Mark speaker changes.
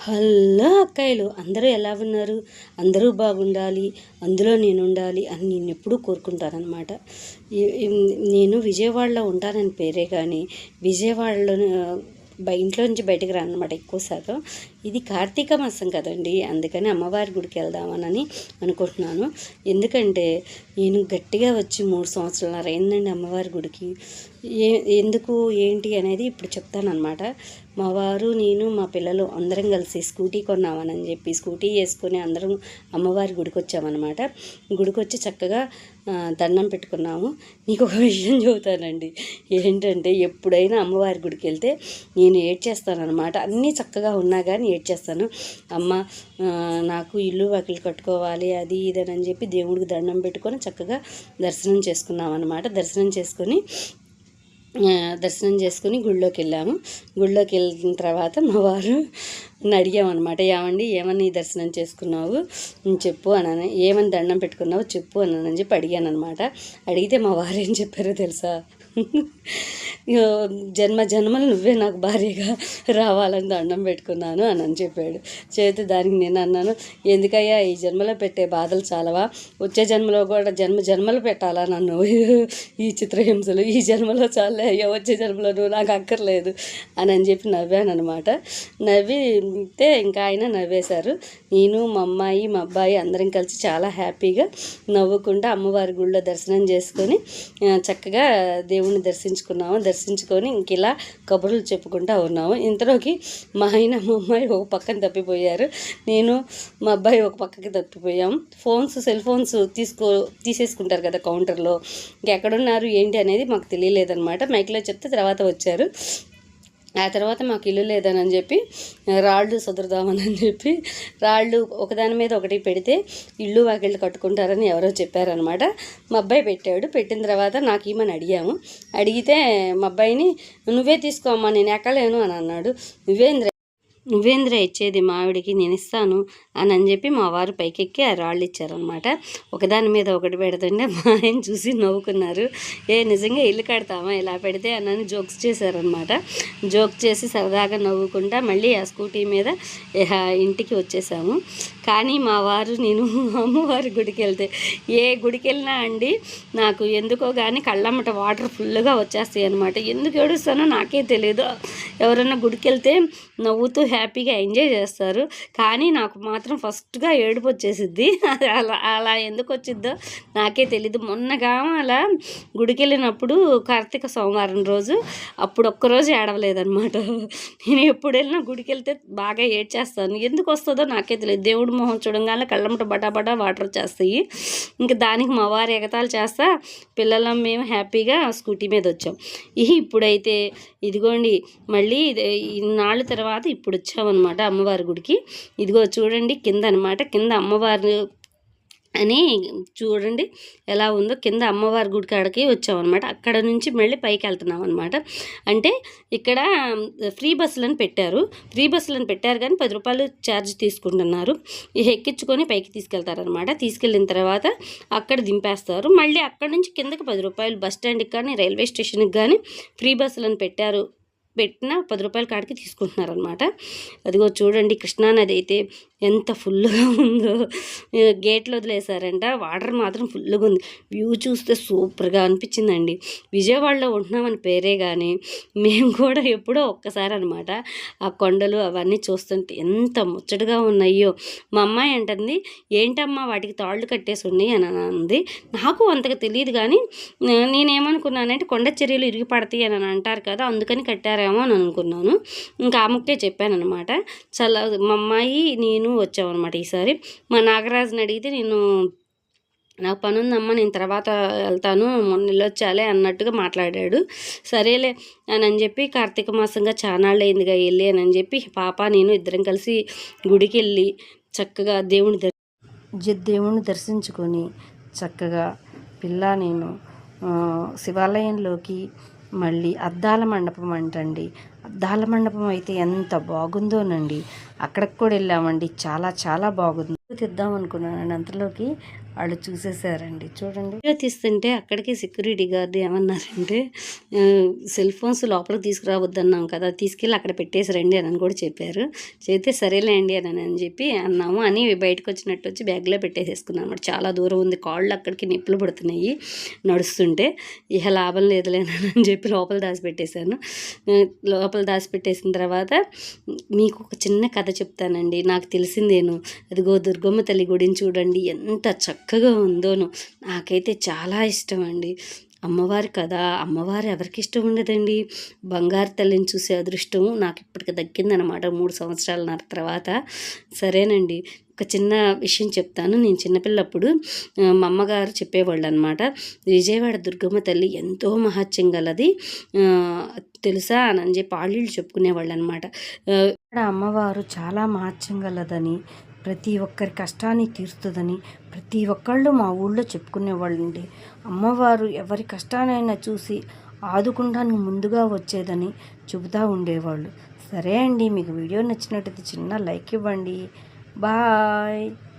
Speaker 1: Hello అక్కాయిలు. అందరూ ఎలా ఉన్నారు? అందరూ బాగుండాలి. అందులో నేను ఉండాలి అని నేను ఎప్పుడూ కోరుకుంటానమాట నేను విజయవాడలో ఉంటానని పేరే కానీ విజయవాడలో బయ ఇంట్లో నుంచి బయటకు రానమాట ఎక్కువ శాతం ఇది కార్తీక మాసం కదండి అందుకని అమ్మవారి గుడికి వెళ్దామనని అనుకుంటున్నాను. ఎందుకంటే నేను గట్టిగా వచ్చి మూడు సంవత్సరాల అయిందండి అమ్మవారి గుడికి. ఏ ఎందుకు ఏంటి అనేది ఇప్పుడు చెప్తానమాట మా వారు నేను మా పిల్లలు అందరం కలిసి స్కూటీ కొన్నామని చెప్పి స్కూటీ వేసుకొని అందరం అమ్మవారి గుడికి వచ్చామన్నమాట. గుడికి వచ్చి చక్కగా దండం పెట్టుకున్నాము. నీకు ఒక విషయం చెబుతానండి. ఏంటంటే ఎప్పుడైనా అమ్మవారి గుడికి వెళ్తే నేను ఏడ్ చేస్తానన్నమాట అన్నీ చక్కగా ఉన్నా కానీ ఏడ్చేస్తాను అమ్మ నాకు ఇల్లు వాకిలు కట్టుకోవాలి అది ఇది అని చెప్పి దేవుడికి దండం పెట్టుకొని చక్కగా దర్శనం చేసుకున్నాం అనమాట దర్శనం చేసుకొని దర్శనం చేసుకుని గుళ్ళోకి వెళ్ళాము. గుళ్ళోకి వెళ్ళిన తర్వాత మా వారు అడిగామన్నమాట ఏమండి ఏమని దర్శనం చేసుకున్నావు? చెప్పు అని ఏమని దండం పెట్టుకున్నావు చెప్పు అని అని చెప్పి అడిగాను అనమాట అడిగితే మా వారు ఏం చెప్పారో తెలుసా? జన్మ జన్మలు నువ్వే నాకు భార్యగా రావాలని దండం పెట్టుకున్నాను అని అని చెప్పాడు. చేతి దానికి నేను అన్నాను ఎందుకయ్యా ఈ జన్మలో పెట్టే బాధలు చాలవా? వచ్చే జన్మలో కూడా జన్మ జన్మలు పెట్టాలా నన్ను? ఈ చిత్రహింసలు ఈ జన్మలో చాలే అయ్యా వచ్చే జన్మలో నువ్వు నాకు అక్కర్లేదు అని అని చెప్పి నవ్వాను అనమాట నవ్వితే ఇంకా ఆయన నవ్వేశారు. నేను మా అమ్మాయి మా అబ్బాయి అందరం కలిసి చాలా హ్యాపీగా నవ్వుకుంటూ అమ్మవారి గుళ్ళో దర్శనం చేసుకొని చక్కగా దేవుణ్ణి దర్శించుకున్నాము దర్శించుకొని ఇంక ఇలా కబుర్లు చెప్పుకుంటూ ఉన్నాము. ఇంతలోకి మా ఆయన మా అమ్మాయి ఒక పక్కన తప్పిపోయారు. నేను మా అబ్బాయి ఒక పక్కకి తప్పిపోయాం. ఫోన్స్ సెల్ ఫోన్స్ తీసుకో తీసేసుకుంటారు కదా కౌంటర్లో. ఇంకెక్కడున్నారు ఏంటి అనేది మాకు తెలియలేదన్నమాట. మైక్లో చెప్తే తర్వాత వచ్చారు. ఆ తర్వాత మాకు ఇల్లు లేదని చెప్పి రాళ్ళు సదురుదామని చెప్పి రాళ్ళు ఒకదాని మీద ఒకటి పెడితే ఇల్లు వాకిళ్ళు కట్టుకుంటారని ఎవరో చెప్పారనమాట. మా అబ్బాయి పెట్టాడు పెట్టిన తర్వాత నాకు ఈమని అడిగాము. అడిగితే మా అబ్బాయిని నువ్వే తీసుకోమ్మా నేను ఎక్కలేను అని అన్నాడు. నువ్వేంద్ర నువ్వేంద్ర ఇచ్చేది మావిడికి నేను ఇస్తాను అని అని చెప్పి మా వారు పైకెక్కి ఆ రాళ్ళు ఇచ్చారనమాట ఒకదాని మీద ఒకటి పెడుతుంటే మా ఆయన చూసి నవ్వుకున్నారు. ఏ నిజంగా ఇల్లు కడతామా ఇలా పెడితే అని జోక్స్ చేశారనమాట జోక్ చేసి సరదాగా నవ్వుకుంటా మళ్ళీ ఆ స్కూటీ మీద ఇంటికి వచ్చేసాము. కానీ మా వారు నేను అమ్మవారి గుడికి వెళ్తే ఏ గుడికి వెళ్ళినా అండి నాకు ఎందుకో కానీ కళ్ళమ్మట వాటర్ ఫుల్గా వచ్చేస్తాయి అనమాట ఎందుకు ఏడుస్తానో నాకే తెలియదు. ఎవరైనా గుడికి వెళ్తే నవ్వుతూ హ్యాపీగా ఎంజాయ్ చేస్తారు. కానీ నాకు మాత్రం ఫస్ట్గా ఏడుపు వచ్చేసిద్ది. అది అలా అలా ఎందుకు వచ్చిద్దో నాకే తెలీదు. మొన్నగా అలా గుడికి వెళ్ళినప్పుడు కార్తీక సోమవారం రోజు అప్పుడు ఒక్కరోజు ఏడవలేదన్నమాట. నేను ఎప్పుడు వెళ్ళినా గుడికి వెళ్తే బాగా ఏడ్చేస్తాను. ఎందుకు వస్తుందో నాకే తెలియదు దేవుడి మొహం చూడంగానే కళ్ళమ్మట బటాబటా వాటర్ వచ్చేస్తాయి. ఇంకా దానికి మా వారు ఎగతాలు చేస్తా పిల్లలం మేము హ్యాపీగా స్కూటీ మీద వచ్చాం. ఇప్పుడైతే ఇదిగోండి మళ్ళీ ఇది- ఇన్నాళ్ళ తర్వాత ఇప్పుడు వచ్చామన్నమాట అమ్మవారి గుడికి. ఇదిగో చూడండి కింద అనమాట కింద అమ్మవారు అని చూడండి ఎలా ఉందో. కింద అమ్మవారి గుడి కాడకి వచ్చామన్నమాట. అక్కడ నుంచి మళ్ళీ పైకి వెళ్తున్నాం అనమాట అంటే ఇక్కడ ఫ్రీ బస్సులను పెట్టారు. ఫ్రీ బస్సులను పెట్టారు కానీ పది రూపాయలు ఛార్జ్ తీసుకుంటున్నారు. ఎక్కించుకొని పైకి తీసుకెళ్తారనమాట తీసుకెళ్ళిన తర్వాత అక్కడ దింపేస్తారు. మళ్ళీ అక్కడ నుంచి కిందకి పది రూపాయలు బస్ స్టాండ్కి కానీ రైల్వే స్టేషన్కి కానీ ఫ్రీ బస్సులను పెట్టారు. పెట్టిన పది రూపాయల కాడికి తీసుకుంటున్నారనమాట అదిగో చూడండి కృష్ణానది అయితే ఎంత ఫుల్గా ఉందో. గేట్లు వదిలేశారంట. వాటర్ మాత్రం ఫుల్గా ఉంది. వ్యూ చూస్తే సూపర్గా అనిపించిందండి. విజయవాడలో ఉంటున్నామని పేరే కానీ మేము కూడా ఎప్పుడో ఒక్కసారి అనమాట ఆ కొండలు అవన్నీ చూస్తుంటే ఎంత ముచ్చటగా ఉన్నాయో. మా అమ్మాయి అంటుంది ఏంటమ్మా వాటికి తాళ్ళు కట్టేసి ఉన్నాయి? అని అంది. నాకు అంతగా తెలియదు కానీ నేనేమనుకున్నానంటే కొండ చర్యలు ఇరిగి పడతాయి అని అంటారు కదా అందుకని కట్టారేమో అని అనుకున్నాను. ఇంకా ఆమెకే చెప్పాను అనమాట చాలా మా అమ్మాయి నేను వచ్చామన్నమాట ఈసారి. మా నాగరాజుని అడిగితే నేను నాకు పని ఉందమ్మా నేను తర్వాత వెళ్తాను మొన్న వెళ్ళొచ్చాలే అన్నట్టుగా మాట్లాడాడు. సరేలే అని అని చెప్పి కార్తీక మాసంగా చానాళ్ళు అయిందిగా వెళ్ళి అని అని చెప్పి పాప నేను ఇద్దరం కలిసి గుడికి వెళ్ళి చక్కగా దేవుని దర్ దేవుణ్ణి దర్శించుకొని చక్కగా పిల్ల నేను శివాలయంలోకి మళ్ళీ అద్దాల మండపం అంటండి. అద్దాల మండపం అయితే ఎంత బాగుందోనండి. అక్కడికి కూడా వెళ్ళామండి. చాలా చాలా బాగుంది. తీద్దాం అనుకున్నానండి అంతలోకి వాళ్ళు చూసేసారండి. చూడండి. వీడియో తీస్తుంటే అక్కడికి సెక్యూరిటీ గార్డ్ ఏమన్నారంటే సెల్ ఫోన్స్ లోపలికి తీసుకురావద్దన్నాం కదా తీసుకెళ్ళి అక్కడ పెట్టేశారండి అని కూడా చెప్పారు. చెప్తే సరేలే అండి అని అని చెప్పి అన్నాము. అని బయటకు వచ్చినట్టు వచ్చి బ్యాగ్లో పెట్టేసేసుకున్నాను అనమాట చాలా దూరం ఉంది. కాళ్ళు అక్కడికి నిప్పులు పడుతున్నాయి నడుస్తుంటే. ఇహ లాభం లేదులేనని చెప్పి లోపల దాచిపెట్టేశాను. ఆ, లోపల దాచిపెట్టేసిన తర్వాత మీకు ఒక చిన్న కథ చెప్తానండి. నాకు తెలిసిందేను. అదిగో దుర్గమ్మ తల్లి గుడిని చూడండి. ఎంత చక్కగా ఉందోను. నాకైతే చాలా ఇష్టం అండి అమ్మవారి కదా అమ్మవారు ఎవరికి ఇష్టం ఉండదండి? బంగారు తల్లిని చూసే అదృష్టం నాకు ఇప్పటికి దక్కిందనమాట మూడు సంవత్సరాల తర్వాత. సరేనండి ఒక చిన్న విషయం చెప్తాను. నేను చిన్నపిల్లప్పుడు మా అమ్మగారు చెప్పేవాళ్ళు అనమాట విజయవాడ దుర్గమ్మ తల్లి ఎంతో మహత్యం గలది. తెలుసా? అని చెప్పి ఆళ్ళు చెప్పుకునేవాళ్ళు అనమాట ఇక్కడ అమ్మవారు చాలా మహత్యం గలదని ప్రతి ఒక్కరి కష్టాన్ని తీరుస్తుందని ప్రతి ఒక్కళ్ళు మా ఊళ్ళో చెప్పుకునేవాళ్ళండి. అమ్మవారు ఎవరి కష్టానైనా చూసి ఆదుకుంటానికి ముందుగా వచ్చేదని చెబుతూ ఉండేవాళ్ళు. సరే అండి మీకు వీడియో నచ్చినట్టయితే చిన్న లైక్ ఇవ్వండి. బాయ్.